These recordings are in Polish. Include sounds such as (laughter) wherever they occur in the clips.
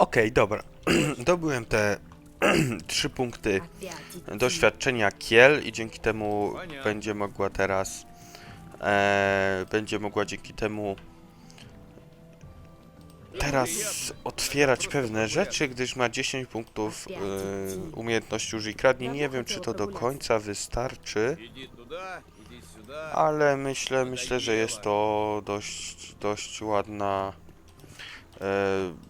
Okej, dobra. (clears throat) Dobyłem te (clears throat) trzy punkty doświadczenia Kiel i dzięki temu będzie mogła teraz e, będzie mogła dzięki temu teraz otwierać pewne rzeczy, gdyż ma 10 punktów e, umiejętności użyj kradni. Nie wiem, czy to do końca wystarczy, ale myślę, myślę, że jest to dość, dość ładna e,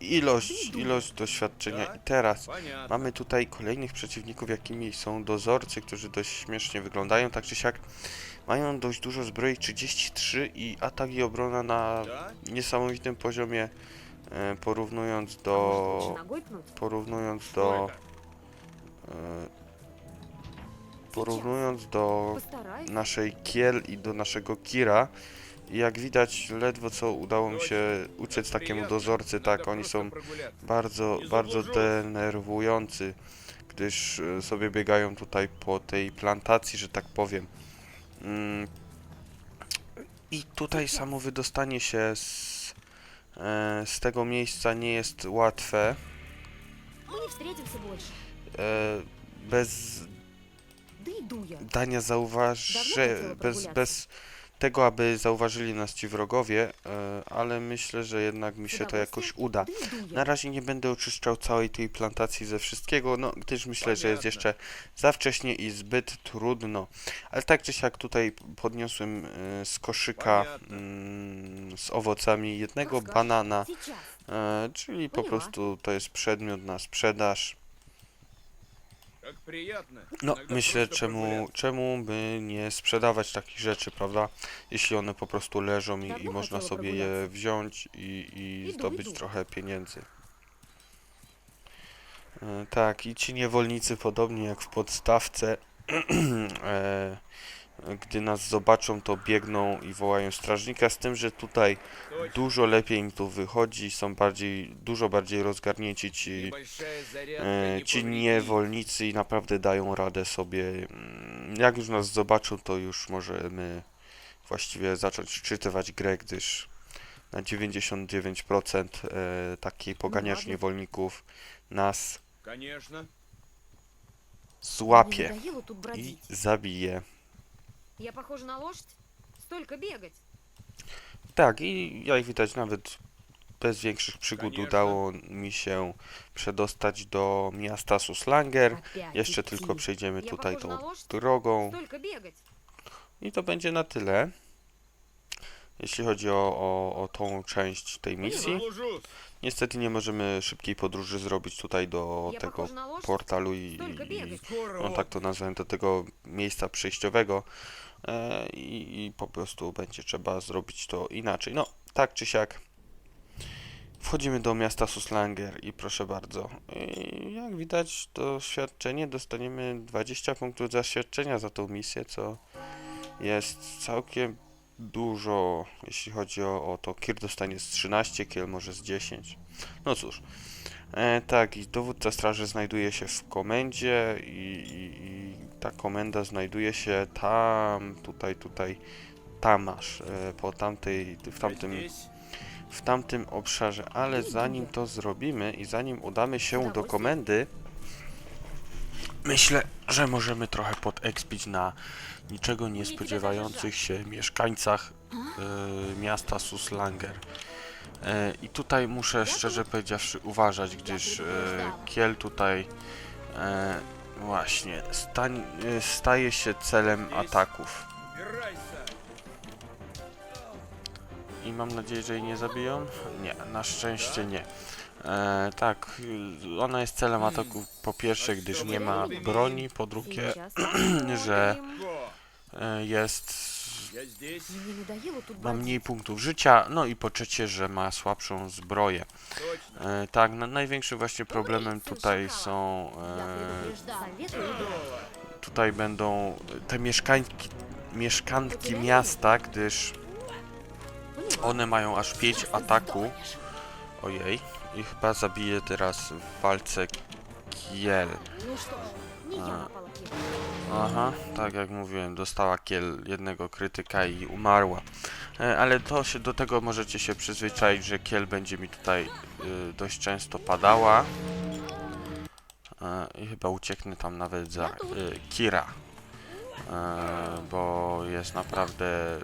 ilość, ilość doświadczenia. I teraz mamy tutaj kolejnych przeciwników, jakimi są dozorcy, którzy dość śmiesznie wyglądają, tak czy siak. Mają dość dużo zbroi, 33 i atak i obrona na niesamowitym poziomie, e, porównując do... E, porównując do... Porównując do naszej Kiel i do naszego Kira, jak widać, ledwo co udało mi się uciec takiemu dozorcy, tak, oni są bardzo, bardzo denerwujący, gdyż e, sobie biegają tutaj po tej plantacji, że tak powiem. Mm. I tutaj samo wydostanie się z, e, z tego miejsca nie jest łatwe. E, bez dania zauważy, bez, bez tego, aby zauważyli nas ci wrogowie, e, ale myślę, że jednak mi się to jakoś uda. Na razie nie będę oczyszczał całej tej plantacji ze wszystkiego, no gdyż myślę, że jest jeszcze za wcześnie i zbyt trudno. Ale tak czy siak tutaj podniosłem e, z koszyka mm, z owocami jednego banana, e, czyli po prostu to jest przedmiot na sprzedaż. No, myślę, czemu, czemu by nie sprzedawać takich rzeczy, prawda? Jeśli one po prostu leżą i, i można sobie je wziąć i, i zdobyć trochę pieniędzy. E, tak, i ci niewolnicy, podobnie jak w podstawce, (clears throat) e, gdy nas zobaczą, to biegną i wołają strażnika, z tym, że tutaj dużo lepiej im tu wychodzi, są bardziej, dużo bardziej rozgarnięci ci, e, ci niewolnicy i naprawdę dają radę sobie. Mm, jak już nas zobaczą, to już możemy właściwie zacząć czytywać grę, gdyż na 99% e, taki poganiacz niewolników nas złapie i zabije. Я похожа на лошадь? Столько бегать. Tak, i jak widać, nawet bez większych przygód Конечно. udało mi się przedostać do miasta Suslanger. Опять Jeszcze идти. tylko przejdziemy Я tutaj похожа на tą лошадь? drogą. Столько бегать. I to będzie na tyle. jeśli chodzi o, o, o tą część tej misji. Niestety nie możemy szybkiej podróży zrobić tutaj do tego portalu i, i no tak to nazwałem, do tego miejsca przejściowego e, i, i po prostu będzie trzeba zrobić to inaczej. No, tak czy siak. Wchodzimy do miasta Suslanger i proszę bardzo. Jak widać, doświadczenie dostaniemy 20 punktów doświadczenia za tą misję, co jest całkiem dużo, jeśli chodzi o, o to. Kir dostanie z 13, Kiel może z 10. No cóż. E, tak, i dowódca straży znajduje się w komendzie i, i, i ta komenda znajduje się tam, tutaj, tutaj, tam e, po tamtej, w tamtym, w tamtym obszarze. Ale zanim to zrobimy i zanim udamy się do komendy, Myślę, że możemy trochę podekspić na niczego niespodziewających się mieszkańcach y, miasta Suslanger. Y, I tutaj muszę szczerze powiedziawszy uważać, gdyż y, kiel tutaj y, właśnie stań, y, staje się celem ataków. I mam nadzieję, że jej nie zabiją? Nie, na szczęście nie. E, tak, y, ona jest celem ataków po pierwsze, gdyż nie ma broni, po drugie, (clears throat) że e, jest ma mniej punktów życia, no i po trzecie, że ma słabszą zbroję. E, tak, na, największym właśnie problemem tutaj są... E, tutaj będą te mieszkańki, mieszkanki miasta, gdyż one mają aż 5 ataku. Ojej, i chyba zabiję teraz w walce kiel. A. Aha, tak jak mówiłem, dostała kiel jednego krytyka i umarła. E, ale to się, do tego możecie się przyzwyczaić, że kiel będzie mi tutaj y, dość często padała. E, I chyba ucieknę tam nawet za y, Kira. E, bo jest naprawdę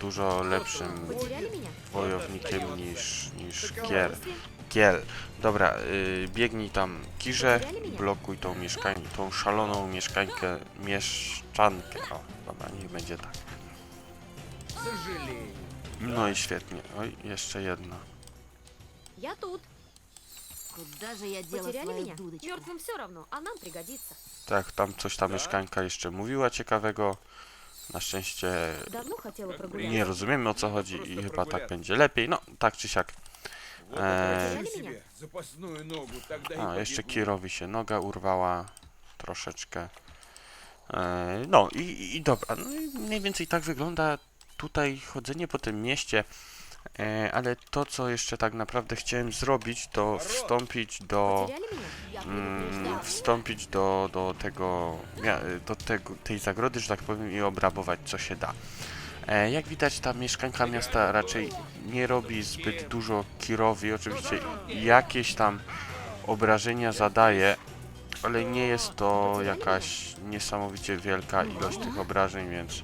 dużo lepszym Потеряли меня? wojownikiem niż, niż С Kier. удовольствием. Kiel. Dobra, y, biegnij tam Kirze, blokuj tą mieszkań, tą szaloną mieszkańkę, mieszczankę. O, dobra, niech będzie tak. Сожалею. No i świetnie. Oj, jeszcze jedna. Я тут. Куда же я дела Потеряли свою меня? дудочку? Мертвым все равно, а нам пригодится. Tak, tam coś ta Tak? mieszkańka jeszcze mówiła ciekawego. Na szczęście nie rozumiemy o co chodzi i chyba tak będzie lepiej. No, tak czy siak. Eee, a, jeszcze Kirowi się noga urwała troszeczkę. Eee, no i, i dobra, no, mniej więcej tak wygląda tutaj chodzenie po tym mieście. E, ale to, co jeszcze tak naprawdę chciałem zrobić, to wstąpić do mm, wstąpić do, do tego, do tego, tej zagrody, że tak powiem, i obrabować, co się da. E, jak widać, ta mieszkanka miasta raczej nie robi zbyt dużo Kirowi. Oczywiście jakieś tam obrażenia zadaje, ale nie jest to jakaś niesamowicie wielka ilość tych obrażeń, więc...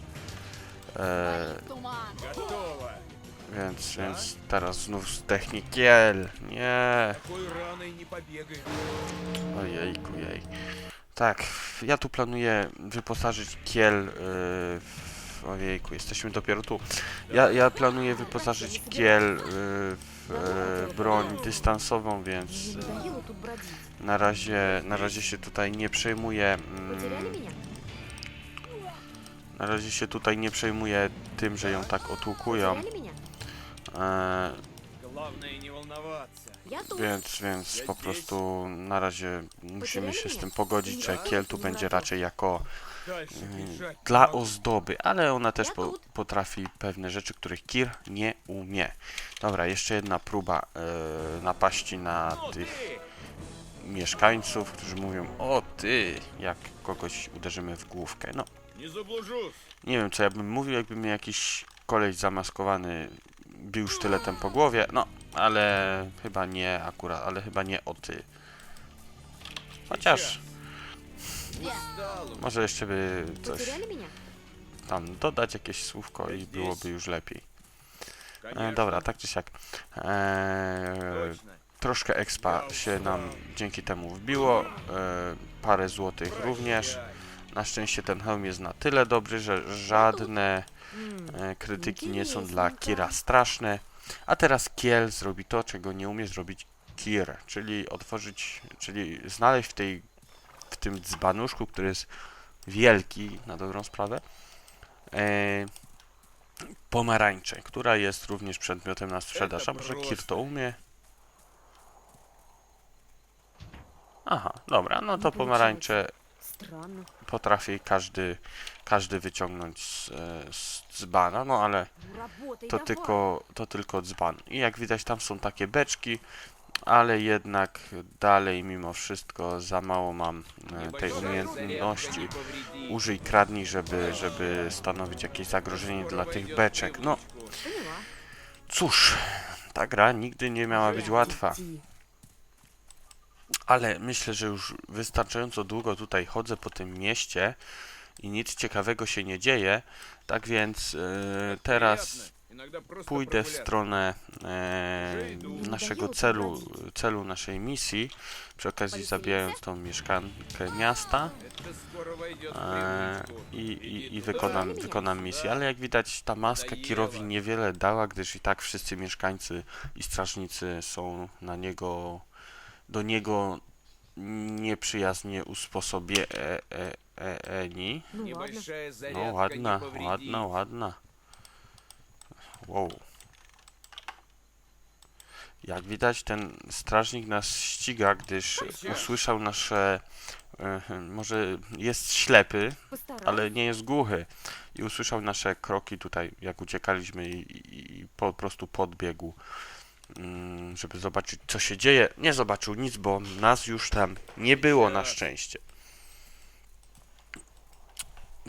E, więc, więc teraz znów zdechnie kiel. Nie. Ojejku, jej. Tak, ja tu planuję wyposażyć kiel y, w ojejku, jesteśmy dopiero tu. Ja, ja planuję wyposażyć kiel y, w e, broń dystansową, więc y, na razie, na razie się tutaj nie przejmuję. Mm, na razie się tutaj nie przejmuję tym, że ją tak otłukują. E, eee, więc, więc po prostu na razie musimy się z tym pogodzić, że kiel tu będzie raczej jako mm, dla ozdoby, ale ona też po, potrafi pewne rzeczy, których Kir nie umie. Dobra, jeszcze jedna próba e, napaści na tych mieszkańców, którzy mówią, o ty, jak kogoś uderzymy w główkę. No, nie wiem co ja bym mówił, jakby mnie jakiś koleś zamaskowany bił sztyletem po głowie, no, ale chyba nie akurat, ale chyba nie o ty. Chociaż... Może jeszcze by coś tam dodać jakieś słówko i byłoby już lepiej. E, dobra, tak czy siak. E, troszkę expa się nam dzięki temu wbiło. E, parę złotych również. Na szczęście ten hełm jest na tyle dobry, że żadne М, e, krytyki nie są dla Kira straszne. A teraz Kiel zrobi to, czego nie umie zrobić Kir, czyli otworzyć, czyli znaleźć w tej w tym dzbanuszku, który jest wielki na dobrą sprawę, e, pomarańczę, która jest również przedmiotem na sprzedaż. A może Kir to umie? Aha, dobra, no to pomarańcze Potrafi każdy, każdy wyciągnąć z, e, z dzbana, no ale to tylko, to tylko dzban. I jak widać tam są takie beczki, ale jednak dalej mimo wszystko za mało mam e, tej umiejętności. Użyj kradni, żeby, żeby stanowić jakieś zagrożenie dla tych beczek. No cóż, ta gra nigdy nie miała być łatwa ale myślę, że już wystarczająco długo tutaj chodzę po tym mieście i nic ciekawego się nie dzieje. Tak więc yy, teraz pójdę w stronę e, naszego celu, celu naszej misji, przy okazji zabijając tą mieszkankę miasta e, i, i, i, wykonam, wykonam misję, ale jak widać ta maska Kirowi niewiele dała, gdyż i tak wszyscy mieszkańcy i strażnicy są na niego do niego nieprzyjaznie usposobie e, e, e. No, no ładna, No ładna, ładna, ładna. Wow. Jak widać, ten strażnik nas ściga, gdyż usłyszał nasze. E, może jest ślepy, ale nie jest głuchy. I usłyszał nasze kroki tutaj, jak uciekaliśmy, i, i po prostu podbiegł Mm, żeby zobaczyć, co się dzieje. Nie zobaczył nic, bo nas już tam nie było na szczęście.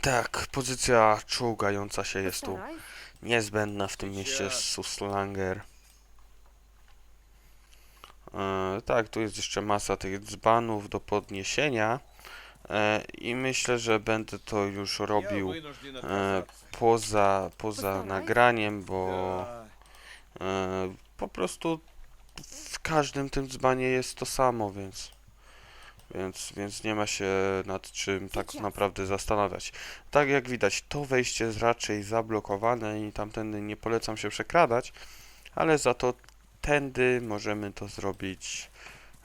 Tak, pozycja czołgająca się jest tu niezbędna w tym mieście Suslanger. E, tak, tu jest jeszcze masa tych dzbanów do podniesienia. E, I myślę, że będę to już robił e, poza, poza nagraniem, bo E, po prostu w każdym tym dzbanie jest to samo, więc, więc, więc nie ma się nad czym tak naprawdę zastanawiać. Tak jak widać, to wejście jest raczej zablokowane i tamtędy nie polecam się przekradać, ale za to tędy możemy to zrobić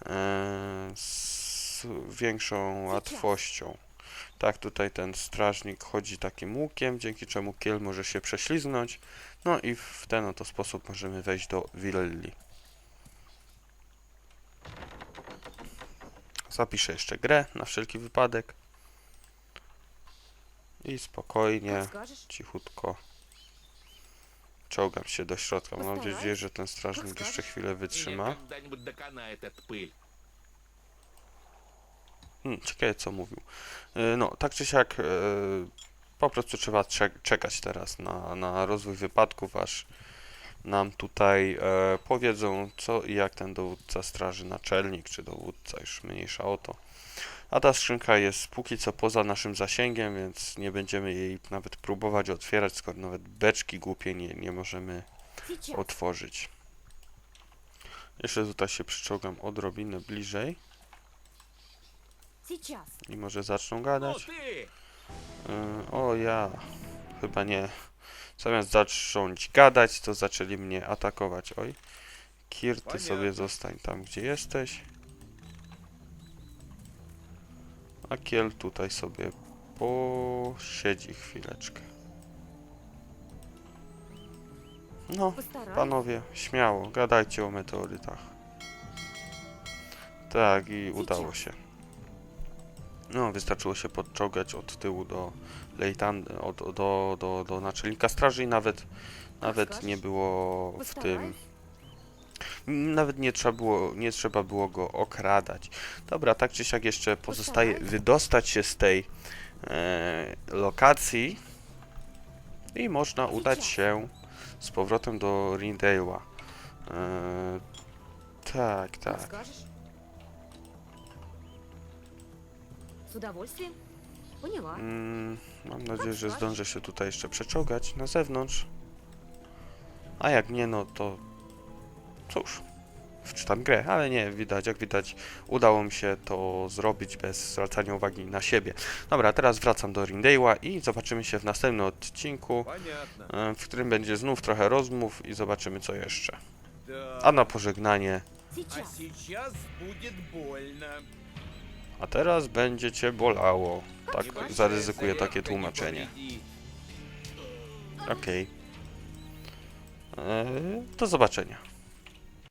e, z większą łatwością. Tak, tutaj ten strażnik chodzi takim łukiem, dzięki czemu kiel może się prześliznąć. No i w ten oto sposób możemy wejść do willi. Zapiszę jeszcze grę na wszelki wypadek. I spokojnie, cichutko czołgam się do środka. Mam nadzieję, że ten strażnik jeszcze chwilę wytrzyma. Hmm, ciekawe co mówił. E, no, tak czy siak e, po prostu trzeba czekać teraz na, na rozwój wypadków, aż nam tutaj e, powiedzą co i jak ten dowódca straży naczelnik, czy dowódca, już mniejsza o to. A ta skrzynka jest póki co poza naszym zasięgiem, więc nie będziemy jej nawet próbować otwierać, skoro nawet beczki głupie nie, nie możemy otworzyć. Jeszcze tutaj się przyczołgam odrobinę bliżej. Сейчас. i może zaczną Ну gadać. ты! Yy, o ja, chyba nie. Zamiast zacząć gadać, to zaczęli mnie atakować. Oj. Kir, ty sobie Понятно. zostań tam, gdzie jesteś. A Kiel tutaj sobie posiedzi chwileczkę. No, Постараюсь. panowie, śmiało, gadajcie o meteorytach. Tak, i udało się. No, wystarczyło się podczołgać od tyłu do lejtan, od, do, do, do naczelnika straży i nawet, nawet nie było w tym... Nawet nie trzeba, było, nie trzeba było go okradać. Dobra, tak czy siak jeszcze pozostaje wydostać się z tej e, lokacji i można udać się z powrotem do Rindale'a. E, tak, tak. скажешь. С удовольствием. Поняла. Mm, mam nadzieję, że скажешь. zdążę się tutaj jeszcze przeczołgać na zewnątrz. A jak nie, no to cóż, wczytam grę, ale nie, widać, jak widać, udało mi się to zrobić bez zwracania uwagi na siebie. Dobra, teraz wracam do Rindale'a i zobaczymy się w następnym odcinku, Понятно. e, w którym będzie znów trochę rozmów i zobaczymy co jeszcze. Да. A na pożegnanie, А Сейчас. сейчас будет больно. A teraz będzie cię bolało. Tak zaryzykuję takie tłumaczenie. Okej. Okay. Eee, do zobaczenia.